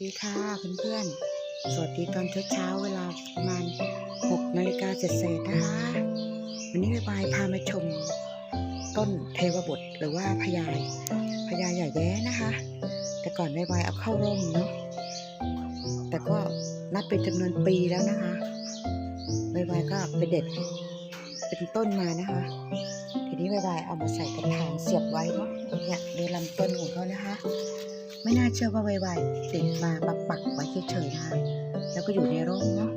ดีค่ะเพื่อนๆ สวัสดีตอนเช้าๆเวลาประมาณ6นาฬิกาเศษๆนะคะ วันนี้บายพามาชม ต้นเทวบุตรหรือว่าพญาพญาใหญ่แย้นะคะ แต่ก่อนบายเอาเข้าร่มเนาะ แต่ก็นับเป็นจำนวนปีแล้วนะคะบายก็ไปเด็ดเป็นต้นมานะคะ ทีนี้บายเอามาใส่กระถางเสียบไว้เนาะเนี่ยดูลำต้นของเขานะคะ ไม่น่าเชื่อว่าไวๆติดมาปักปักไว้เฉยๆนะคะแล้วก็อยู่ในร่มเนาะ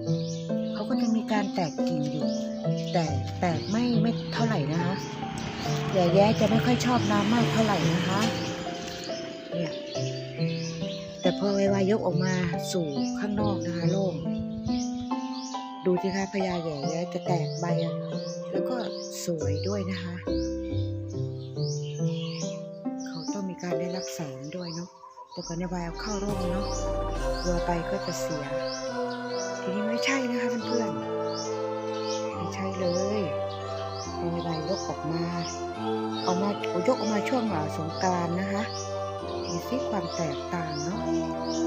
เขาก็จะมีการแตกกิ่งอยู่ แต่แตกไม่ไม่เท่าไหร่นะคะแต่แย้จะไม่ค่อยชอบน้ำมากเท่าไหร่นะคะเนี่ยแต่พอไวๆยกออกมาสู่ข้างนอกนะคะโล่งดูสิคะพญาแย่แย้จะแตกใบอะแล้วก็สวยด้วยนะคะ เขาต้องมีการได้รับแสงด้วยเนาะ แต่ก่อนในยบายเอาเข้าร่มเนาะกลัวไปก็จะเสีย ทีนี้ไม่ใช่นะคะเพื่อนๆไม่ใช่เลยพอในบายยกออกมาออกมาเอายกออกมาช่วงหลังสงกรานนะคะดูสิความแตกต่างเนาะ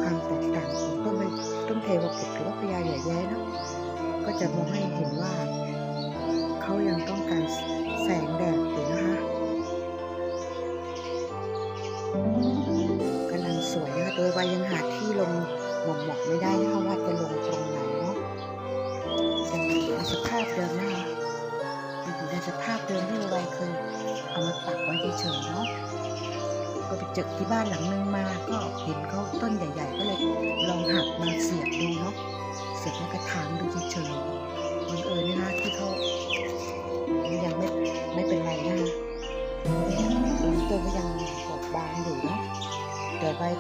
ความแตกต่างของต้นไม้ต้นเทวปุตหรือว่าพญาใหญ่แย้เนาะก็จะมองให้เห็นว่า เขายังต้องการแสงแดดอยู่นะคะกำ ดยวายังหาที่ลงหมอกหมอกไม่ได้นะคะว่าจะลงตรงไหนเนาะยังอยู่ในสภาพเดิมนะคะยังอยู่ในสภาพเดิมที่วายเคยเอามาปักไว้เฉยๆเนาะก็ไปเจอที่บ้านหลังนึงมาก็เห็นเขา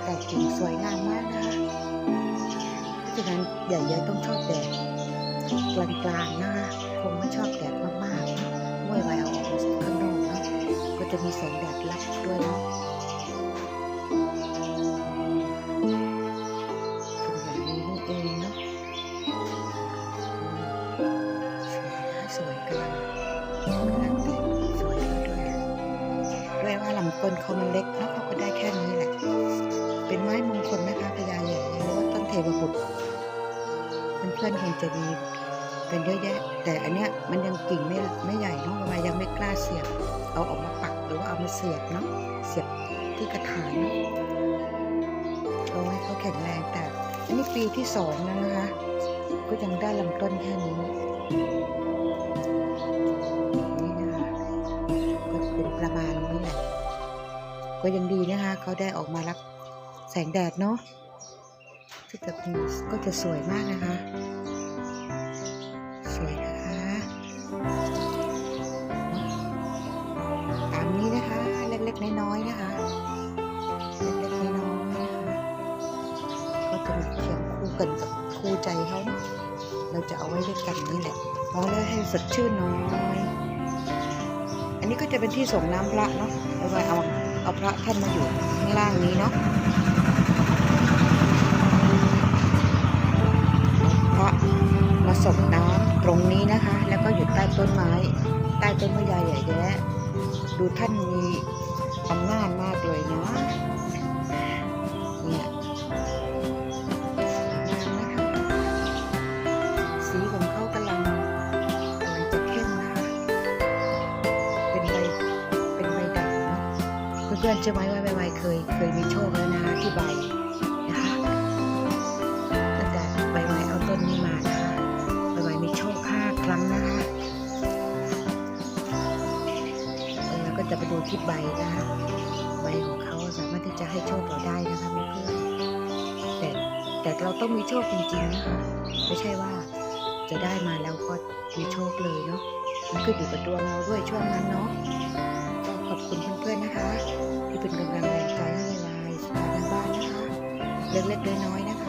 แต่ใบแตกกิ่งสวยงามมากนะคะเพราะฉะนั้นใหญ่ๆต้องชอบแดดกลางๆนะคะคงไม่ชอบแดดมากๆนะเมื่อใบเอาออกมาข้างนอกเนาะก็จะมีแสงแดดรับด้วยเนาะเป็นแบบนี้เองเนาะสวยนะสวยกำลังกำลังติดสวยด้วยด้วยว่าลำต้นเขามันเล็กเนาะเขาก็ได้แค่นี้แหละ ไม้มงคลนะคะพญาใหญ่หรือว่าต้นเทวบุตรมันเพื่อนๆคงจะมีกันเยอะแยะ แต่อันเนี้ยมันยังกิ่งไม่ไม่ใหญ่เนาะวายยังไม่กล้าเสียบ เอาออกมาปักหรือว่าเอามาเสียบเนาะเสียบที่กระถางเนาะเอาให้เขาแข็งแรงแต่ อันนี้ปีที่สองแล้วนะคะ ก็ยังได้ลำต้นแค่นี้นี่นะคะก็เป็นประมาณนี้แหละก็ยังดีนะคะเขาได้ออกมารับ แสงแดดเนาะก็จะเป็นก็จะสวยมากนะคะ สวยนะคะตามนี้นะคะ เล็กๆน้อยๆนะคะ เล็กๆน้อยๆนะคะก็จะมีเคียงคู่กันกับคู่ใจเขาเนาะเราจะเอาไว้ด้วยกันนี่แหละมองแล้วให้สดชื่นน้อยอันนี้ก็จะเป็นที่ส่งน้ำพระเนาะเอาไว้เอาเอาพระท่านมาอยู่ข้างล่างนี้เนาะ ต้ต้นมะยาใหญ่แยะดูท่านมีอำนาจมากเลยนะเนี่ยงามนะคะสีของเขากำลังกำลังจะเข้มนะคะเป็นใบเป็นใบด่างเนาะเพื่อนๆเชื่อไหมว่าใบใบเคยเคยมีโชคแล้วนะที่ใบ ที่ใบนะคะใบของเขาสามารถที่จะให้โชคเราได้นะคะเพื่อนแต่แต่เราต้องมีโชคจริงๆนะคะไม่ใช่ว่าจะได้มาแล้วก็มีโชคเลยเนาะมันขึ้นอยู่กับตัวเราด้วยช่วงนั้นเนาะก็ขอบคุณเพื่อนๆนะคะ ที่เป็นกำลังแรงใจให้ลาสตาร์ทบ้านนะคะเล็กๆน้อยๆนะ